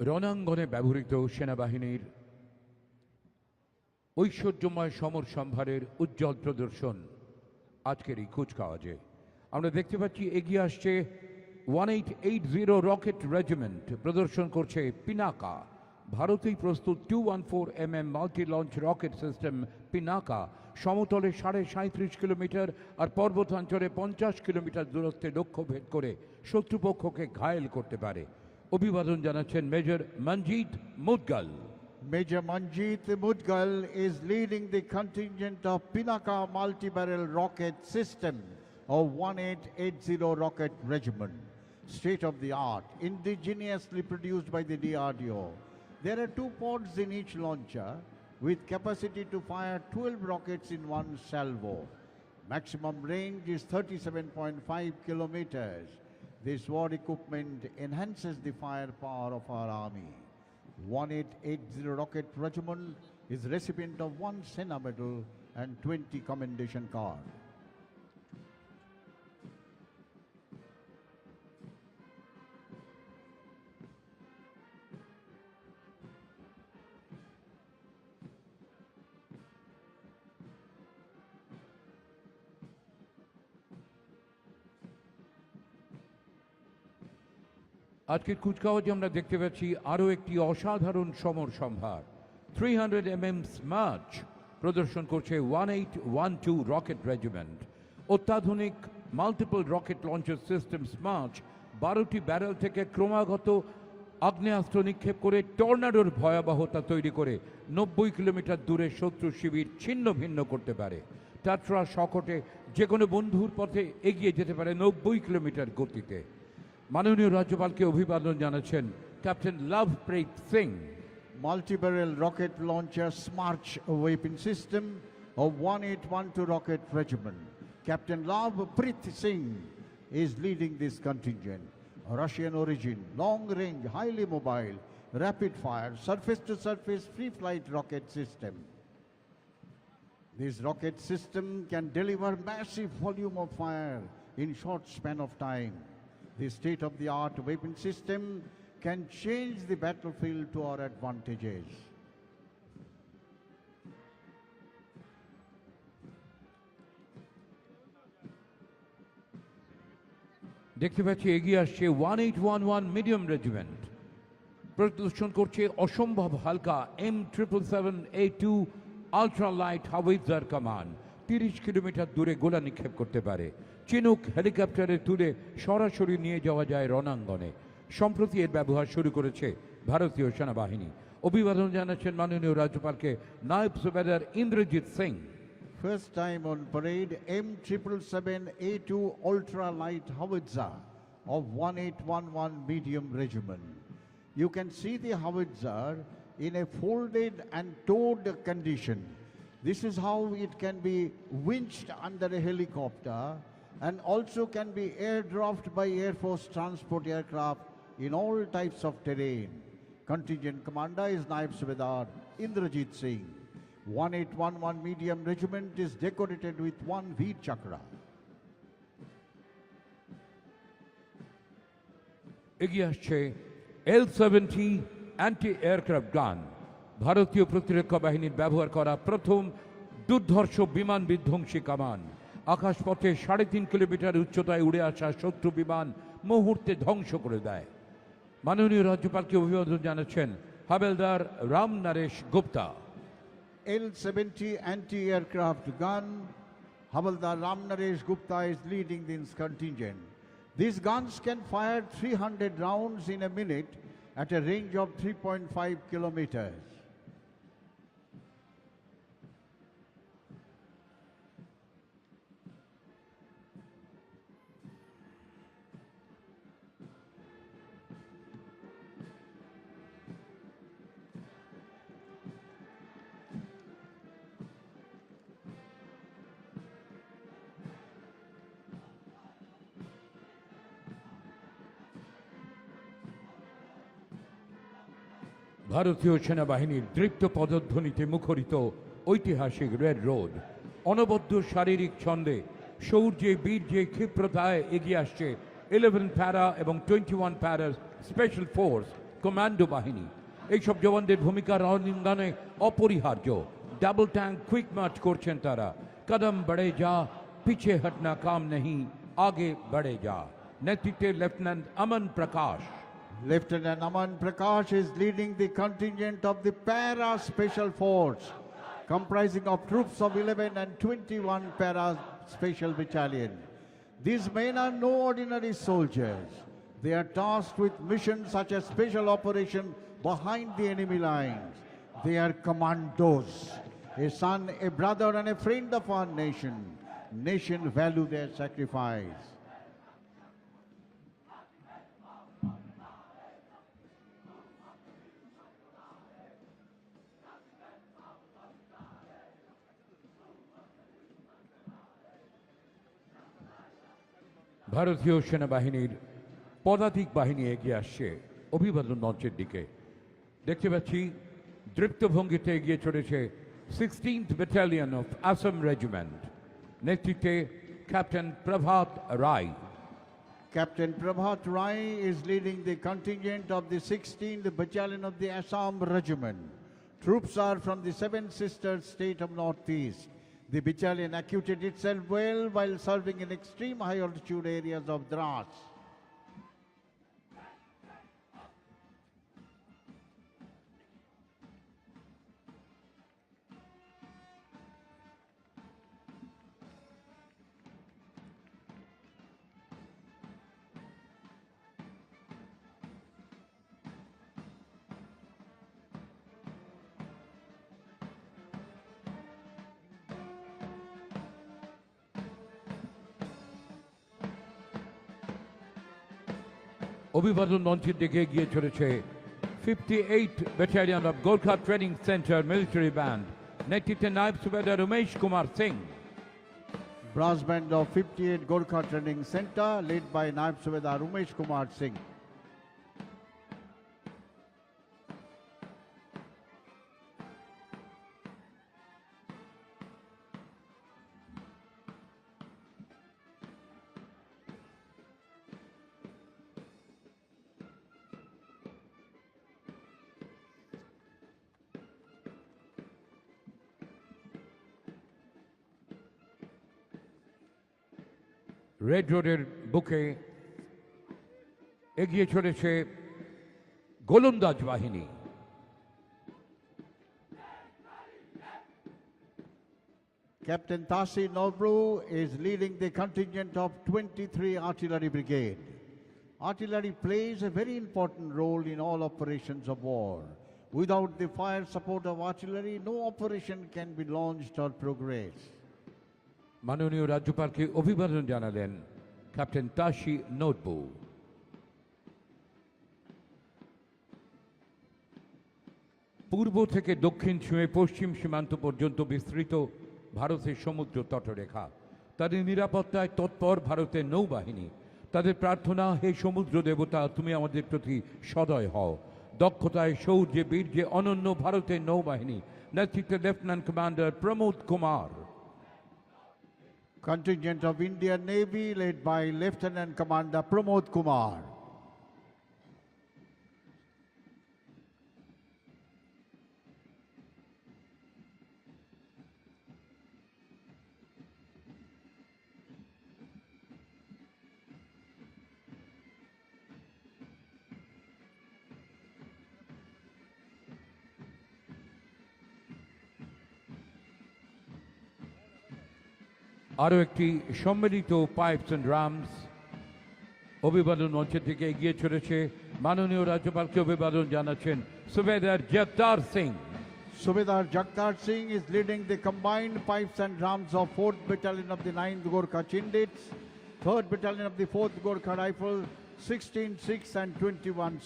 রণাঙ্গনে ব্যবহৃত সেনাবাহিনীর ঐশ্বর্যময় সমর সম্ভারের উজ্জ্বল প্রদর্শন আজকের এই কুচকাওয়াজে আমরা দেখতে পাচ্ছি এগিয়ে আসছে one eight eight zero rocket regiment. প্রদর্শন করছে পিনাকা। ভারতেই প্রস্তুত two one four M M multi launch rocket system Pinaka. সমতলে সাড়ে সাঁত্রিশ কিলোমিটার আর পর্বতাঞ্চলে পঞ্চাশ কিলোমিটার দূরত্বে লক্ষ্য ভেদ করে শত্রুপক্ষকে ঘায়েল করতে পারে। অভিবাদন জানাচ্ছেন major Manjeet Mudgal Major Manjeet Mudgal is leading the contingent of Pinaka multi-barrel rocket system of 1880 Rocket Regiment, state of the art, indigenously produced by the DRDO. There are two pods in each launcher with capacity to fire 12 rockets in one salvo. Maximum range is 37.5 kilometers. This war equipment enhances the firepower of our army. 1880 Rocket Regiment is recipient of one Sena Medal and 20 Commendation Card. আজকের কুচকাওয়াজে আমরা দেখতে পাচ্ছি আরও একটি অসাধারণ সমর সম্ভার। Three hundred M M Smerch প্রদর্শন করছে one eight one two rocket regiment অত্যাধুনিক মাল্টিপল রকেট লঞ্চের সিস্টেম স্মার্চ বারোটি ব্যারেল থেকে ক্রমাগত আগ্নেয়াস্ত্র নিক্ষেপ করে টর্নাডোর ভয়াবহতা তৈরি করে নব্বই কিলোমিটার দূরে শত্রু শিবির ছিন্ন ভিন্ন করতে পারে। টাট্রা শকটে যে কোনো বন্ধুর পথে এগিয়ে যেতে পারে নব্বই কিলোমিটার গতিতে। মাননীয় রাজ্যপালকে অভিবাদন জানাচ্ছেন captain Lovepreet Singh Multi-barrel rocket launcher Smarch weapon system of 1812 Rocket Regiment. Captain Lav Prit Singh is leading this contingent. Russian origin, long range, highly mobile, rapid fire, surface to surface free flight rocket system. This rocket system can deliver massive volume of fire in short span of time. The state-of-the-art weapon system can change the battlefield to our advantages. দেখতে পাচ্ছি এগিয়ে আসছে one eight one one medium regiment প্রদর্শন করছে অসম্ভব হালকা M triple seven A two ultra light howitzer কামান তিরিশ কিলোমিটার দূরে গোলা নিক্ষেপ করতে পারে। চিনুক হেলিকপ্টারে তুলে সরাসরি নিয়ে যাওয়া যায় রণাঙ্গনে সম্প্রতি এর ব্যবহার শুরু করেছে ভারতীয় সেনাবাহিনী অভিবাদন জানাচ্ছেন মাননীয় রাজ্যপালকে Naib Subedar Inderjit Singh First time on parade, M777A2 Ultra Light Howitzer of 1811 Medium Regiment. You can see the howitzer in a folded and towed condition. This is how it can be winched under a helicopter and also can be airdropped by Air Force transport aircraft in all types of terrain. Contingent commander is Naib Subedar Indrajit Singh. 1811 Medium Regiment is decorated with one Veer Chakra. এগিয়ে আসছে এল seventy anti aircraft গান ভারতীয় প্রতিরক্ষা বাহিনীর ব্যবহার করা প্রথম দুর্ধর্ষ বিমান বিধ্বংসী কামান আকাশপথে সাড়ে তিন কিলোমিটার উচ্চতায় উড়ে আসা শত্রু বিমান মুহূর্তে ধ্বংস করে দেয় মাননীয় রাজ্যপালকে অভিবাদন জানাচ্ছেন হাবেলদার Ram Naresh Gupta L-70 anti-aircraft gun. Havaldar Ramnaresh Gupta is leading this contingent. These guns can fire 300 rounds in a minute at a range of 3.5 kilometers. ভারতীয় সেনাবাহিনীর দৃপ্ত পদধ্বনিতে মুখরিত ঐতিহাসিক রেড রোড। অনবদ্য শারীরিক ছন্দে শৌর্যে বীর্যে, ক্ষিপ্রতায় এগিয়ে আসছে ইলেভেন প্যারা এবং twenty one para special force commando বাহিনী। এইসব জওয়ানদের ভূমিকা রণাঙ্গনে অপরিহার্য। ডাবল ট্যাঙ্ক কুইক মার্চ করছেন তারা। কদম বড়ে যা, পিছে হটনা কাম নেই, আগে বড়ে যা। নেতৃত্বে লেফটেন্যান্ট অমন প্রকাশ। Lieutenant Aman Prakash is leading the contingent of the Para Special Force, comprising of troops of 11 and 21 Para Special Battalion. These men are no ordinary soldiers. They are tasked with missions such as special operation behind the enemy lines. They are commandos, a son, a brother, and a friend of our nation. Nation value their sacrifice. ভারতীয় সেনাবাহিনীর পদাতিক বাহিনী এগিয়ে আসছে অভিবাদন মঞ্চের দিকে দেখতে পাচ্ছি দৃপ্ত ভঙ্গিতে এগিয়ে চলেছে sixteenth battalion of Assam regiment নেতৃত্বে captain Prabhat Rai Captain Prabhat Rai is leading the contingent of the 16th Battalion of the Assam Regiment. Troops are from the Seven Sisters state of Northeast. The battalion acquitted itself well while serving in extreme high altitude areas of Dras. অভিবাদন মঞ্চের দিকে এগিয়ে চলেছে fifty eight battalion of Gorkha training centre military band নেতৃত্বে Naib Subedar Ramesh Kumar Singh Brass band of 58 Gorkha Training Center, led by Naib Subedar Umesh Kumar Singh. Red রোডের বুকে এগিয়ে চলেছে গোলন্দাজ বাহিনী Captain Tasi Nobru is leading the contingent of 23 Artillery Brigade. Artillery plays a very important role in all operations of war. Without the fire support of artillery, no operation can be launched or progress. মাননীয় রাজ্যপালকে অভিবাদন জানালেন captain Tashi নোটবু। পূর্ব থেকে দক্ষিণ ছুঁয়ে পশ্চিম সীমান্ত পর্যন্ত বিস্তৃত ভারতের সমুদ্র তটরেখা। তাদের নিরাপত্তায় তৎপর ভারতের নৌবাহিনী। তাদের প্রার্থনা, হে সমুদ্র দেবতা, তুমি আমাদের প্রতি সদয় হও। দক্ষতায় শৌর্যে বীর্যে অনন্য ভারতের নৌবাহিনী। নেতৃত্বে lieutenant commander Pramod Kumar. Contingent of Indian Navy led by Lieutenant Commander Pramod Kumar. আরও একটি সম্মিলিত পাইপস অ্যান্ড রামস অভিবাদন মঞ্চের থেকে এগিয়ে চলেছে মাননীয় রাজ্যপালকে অভিবাদন জানাচ্ছেন সুবেদার জগদার Singh Subedar Jagtar Singh is leading the combined pipes and drums of 4th Battalion of the 9th Gorkha Chindits, 3rd Battalion of the 4th Gorkha Rifle, 16 6 and 21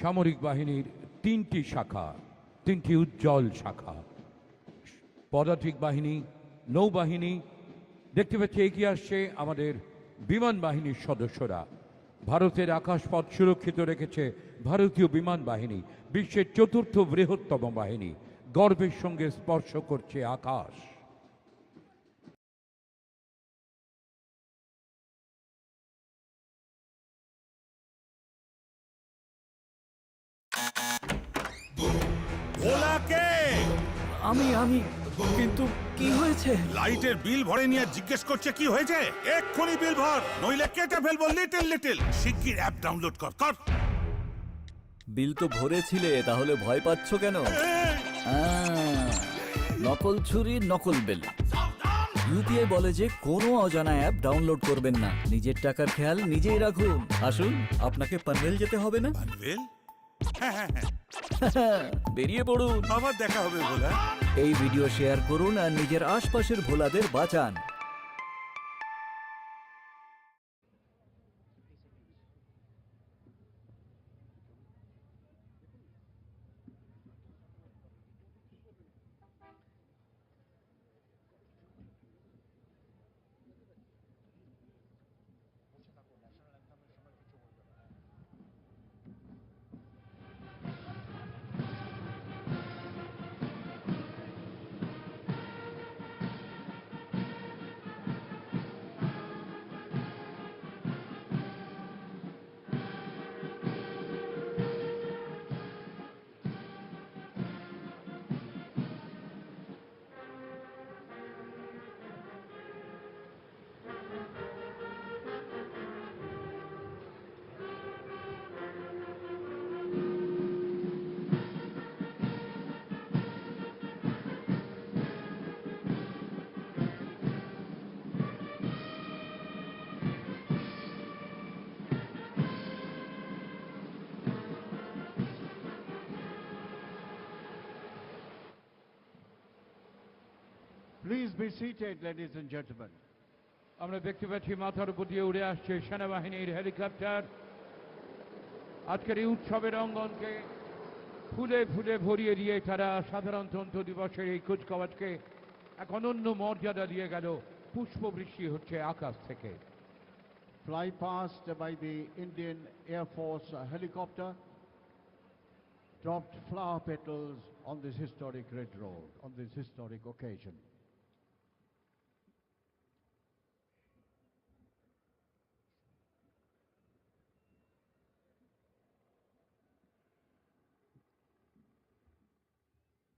সামরিক বাহিনীর তিনটি শাখা, তিনটি উজ্জ্বল শাখা। পদাতিক বাহিনী, নৌবাহিনী, দেখতে পাচ্ছি এগিয়ে আসছে আমাদের বিমান বাহিনীর সদস্যরা। ভারতের আকাশপথ সুরক্ষিত রেখেছে ভারতীয় বিমান বাহিনী, বিশ্বের চতুর্থ বৃহত্তম বাহিনী। গর্বের সঙ্গে স্পর্শ করছে আকাশ। আমি আমি কিন্তু কি হয়েছে? লাইটের বিল ভরে নিয়ে জিজ্ঞেস করছে কি হয়েছে? এক্ষুনি বিল ভর নইলে কেটে ফেলব লিটল লিটল শিগগির অ্যাপ ডাউনলোড কর কর। বিল তো ভরেছিলে তাহলে ভয় পাচ্ছ কেন? নকল ছুরি নকল বেল। ইউপিআই বলে যে কোনো অজানা অ্যাপ ডাউনলোড করবেন না। নিজের টাকার খেয়াল নিজেই রাখুন। আসুন আপনাকে পানভেল যেতে হবে না? পানভেল? হ্যাঁ হ্যাঁ হ্যাঁ বেরিয়ে পড়ুন। আবার দেখা হবে ভোলা। এই ভিডিও শেয়ার করুন আর নিজের আশপাশের ভোলাদের বাঁচান। Please be seated, ladies and gentlemen. আমরা দেখতে পাচ্ছি মাথার উপর দিয়ে উড়ে আসছে সেনাবাহিনীর হেলিকপ্টার আজকের এই উৎসবের অঙ্গনকে ফুলে ফুলে ভরিয়ে দিয়ে তারা সাধারণতন্ত্র দিবসের এই কুচকাওয়াজকে এক অনন্য মর্যাদা দিয়ে গেল পুষ্পবৃষ্টি হচ্ছে আকাশ থেকে Fly past by the Indian Air Force uh, helicopter, dropped flower petals on this historic red road, on this historic occasion.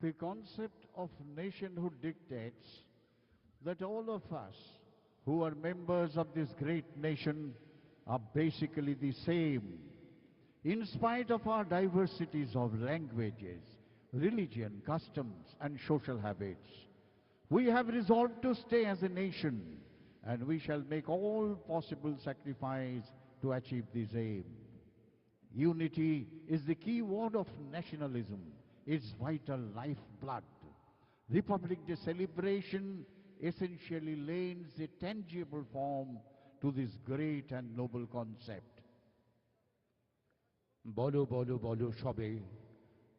The concept of nationhood dictates that all of us who are members of this great nation are basically the same. In spite of our diversities of languages, religion, customs, and social habits, we have resolved to stay as a nation and we shall make all possible sacrifice to achieve this aim. Unity is the key word of nationalism, its vital lifeblood. Republic Day celebration essentially lends a tangible form to this great and noble concept. বলো বলো বলো সবে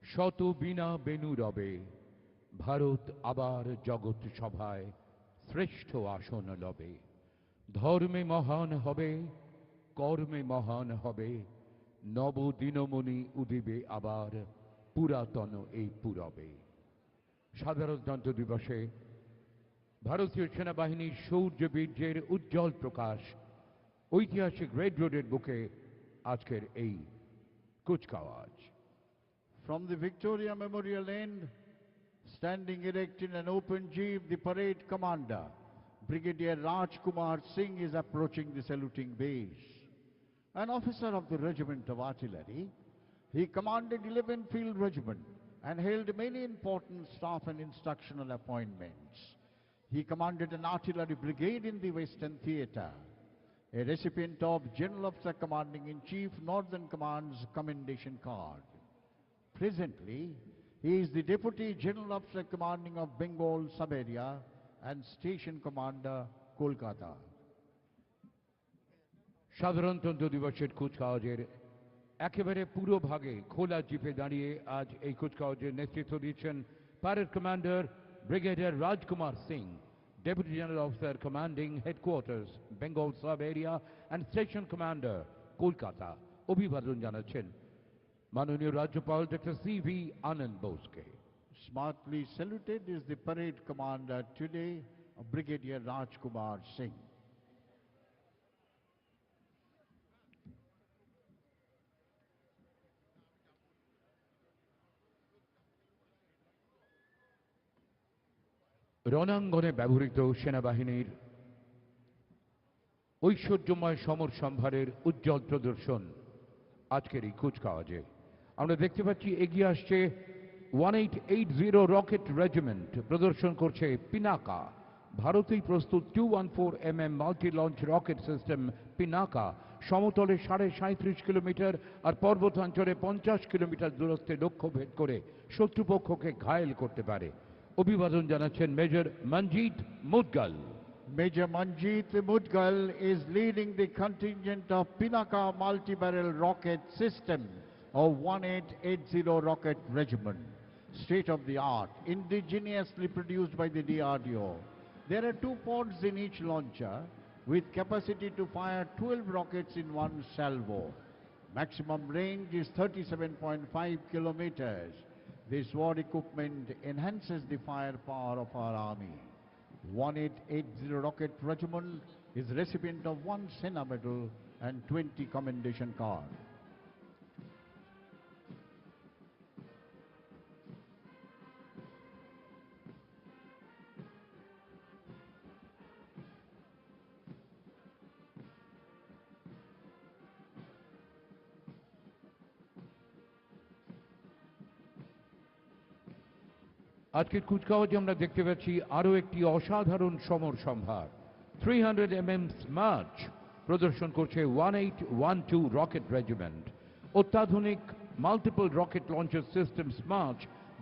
শত বিনা বেনু রবে ভারত আবার জগৎ সভায় শ্রেষ্ঠ আসন লবে ধর্মে মহান হবে কর্মে মহান হবে নব দিনমণি উদিবে আবার পুরাতন এই পুরবে সাধারণতন্ত্র দিবসে ভারতীয় সেনাবাহিনীর শৌর্য বীর্যের উজ্জ্বল প্রকাশ ঐতিহাসিক রেড রোডের বুকে আজকের এই কুচকাওয়াজ From the Victoria Memorial End, standing erect in an open jeep, the parade commander, Brigadier Raj Kumar Singh, is approaching the saluting base. An officer of the regiment of artillery, he commanded 11 field regiment and held many important staff and instructional appointments. He commanded an artillery brigade in the Western Theatre, a recipient of General Officer Commanding in Chief Northern Command's Commendation Card. Presently, he is the Deputy General Officer Commanding of Bengal Sub-Area and Station Commander, Kolkata. সাধারণতন্ত্র দিবসের কুচকাওয়াজের একেবারে পুরো ভাগে খোলা জিপে দাঁড়িয়ে আজ এই কুচকাওয়াজের নেতৃত্ব দিচ্ছেন parade commander brigadier Rajkumar Singh deputy general officer commanding headquarters Bengal sub area and station commander Kolkata অভিবাদন জানাচ্ছেন মাননীয় রাজ্যপাল ডক্টর সি ভি আনন্দ বোসকে Smartly saluted is the parade commander today, Brigadier Rajkumar Singh. রণাঙ্গনে ব্যবহৃত সেনাবাহিনীর ঐশ্বর্যময় সমর সম্ভারের উজ্জ্বল প্রদর্শন আজকের এই কুচকাওয়াজে। আমরা দেখতে পাচ্ছি এগিয়ে আসছে one eight eight zero rocket regiment. প্রদর্শন করছে পিনাকা। ভারতেই প্রস্তুত two one four M M multi launch rocket system Pinaka. সমতলে সাড়ে সাঁত্রিশ কিলোমিটার আর পর্বতাঞ্চলে পঞ্চাশ কিলোমিটার দূরত্বে লক্ষ্য ভেদ করে শত্রুপক্ষকে ঘায়েল করতে পারে। অভিবাদন জানাচ্ছেন major Manjeet Mudgal Major Manjeet Mudgal is leading the contingent of Pinaka multi-barrel rocket system of 1880 Rocket Regiment. State of the art, indigenously produced by the DRDO. There are two pods in each launcher with capacity to fire 12 rockets in one salvo. Maximum range is 37.5 kilometers. This war equipment enhances the firepower of our army. 1880 Rocket Regiment is recipient of one Sena Medal and 20 Commendation Card. আজকের কুচকাওয়াজে আমরা দেখতে পাচ্ছি আরও একটি অসাধারণ সমর সম্ভার। Three hundred M M Smerch প্রদর্শন করছে one eight one two rocket regiment অত্যাধুনিক মাল্টিপল রকেট লঞ্চের সিস্টেম স্মার্চ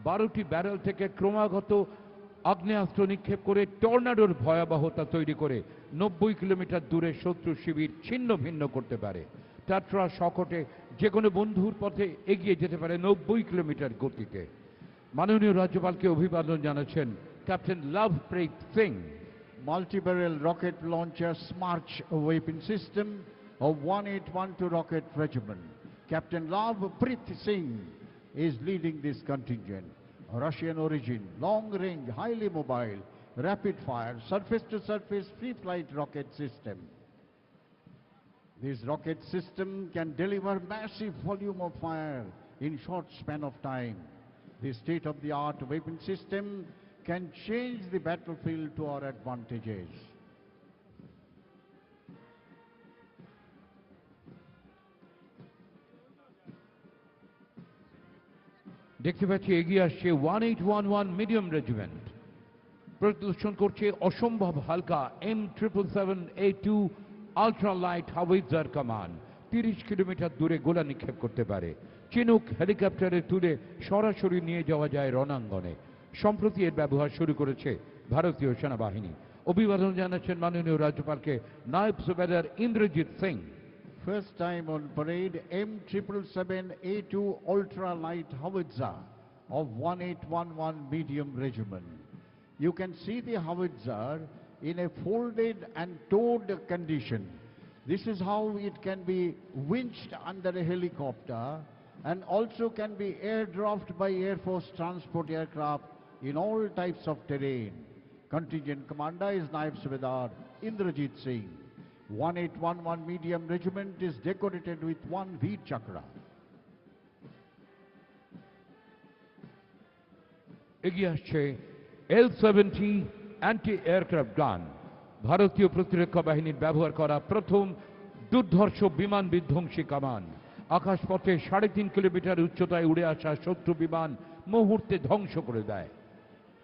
বারোটি ব্যারেল থেকে ক্রমাগত আগ্নেয়াস্ত্র নিক্ষেপ করে টর্নাডোর ভয়াবহতা তৈরি করে নব্বই কিলোমিটার দূরে শত্রু শিবির ছিন্ন ভিন্ন করতে পারে। টাট্রা শকটে যে কোনো বন্ধুর পথে এগিয়ে যেতে পারে নব্বই কিলোমিটার গতিতে। মাননীয় রাজ্যপালকে অভিবাদন জানাচ্ছেন captain Lovepreet Singh Multi-barrel rocket launcher Smarch weapon system of 1812 Rocket Regiment. Captain Lav Prit Singh is leading this contingent. Russian origin, long range, highly mobile, rapid fire, surface to surface free flight rocket system. This rocket system can deliver massive volume of fire in short span of time. The state-of-the-art weapon system can change the battlefield to our advantages. দেখতে পাচ্ছি এগিয়ে আসছে one eight one one medium regiment প্রদর্শন করছে অসম্ভব হালকা M triple seven A two ultra light howitzer কামান তিরিশ কিলোমিটার দূরে গোলা নিক্ষেপ করতে পারে চিনুক হেলিকপ্টারে তুলে সরাসরি নিয়ে যাওয়া যায় রণাঙ্গনে সম্প্রতি এর ব্যবহার শুরু করেছে ভারতীয় সেনাবাহিনী অভিবাদন জানাচ্ছেন মাননীয় রাজ্যপালকে Naib Subedar Inderjit Singh First time on parade, M777A2 Ultra Light Howitzer of 1811 Medium Regiment. You can see the howitzer in a folded and towed condition. This is how it can be winched under a helicopter and also can be airdropped by Air Force transport aircraft in all types of terrain. Contingent commander is Naib Subedar Indrajit Singh. 1811 Medium Regiment is decorated with one Veer Chakra. এগিয়ে আসছে এল seventy anti aircraft গান ভারতীয় প্রতিরক্ষা বাহিনীর ব্যবহার করা প্রথম দুর্ধর্ষ বিমান বিধ্বংসী কামান। আকাশপথে সাড়ে তিন কিলোমিটার উচ্চতায় উড়ে আসা শত্রু বিমান মুহূর্তে ধ্বংস করে দেয়।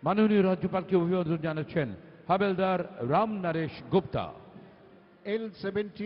মাননীয় রাজ্যপালকে অভিবাদন জানাচ্ছেন হাবেলদার রাম নরেশ গুপ্তা। L-70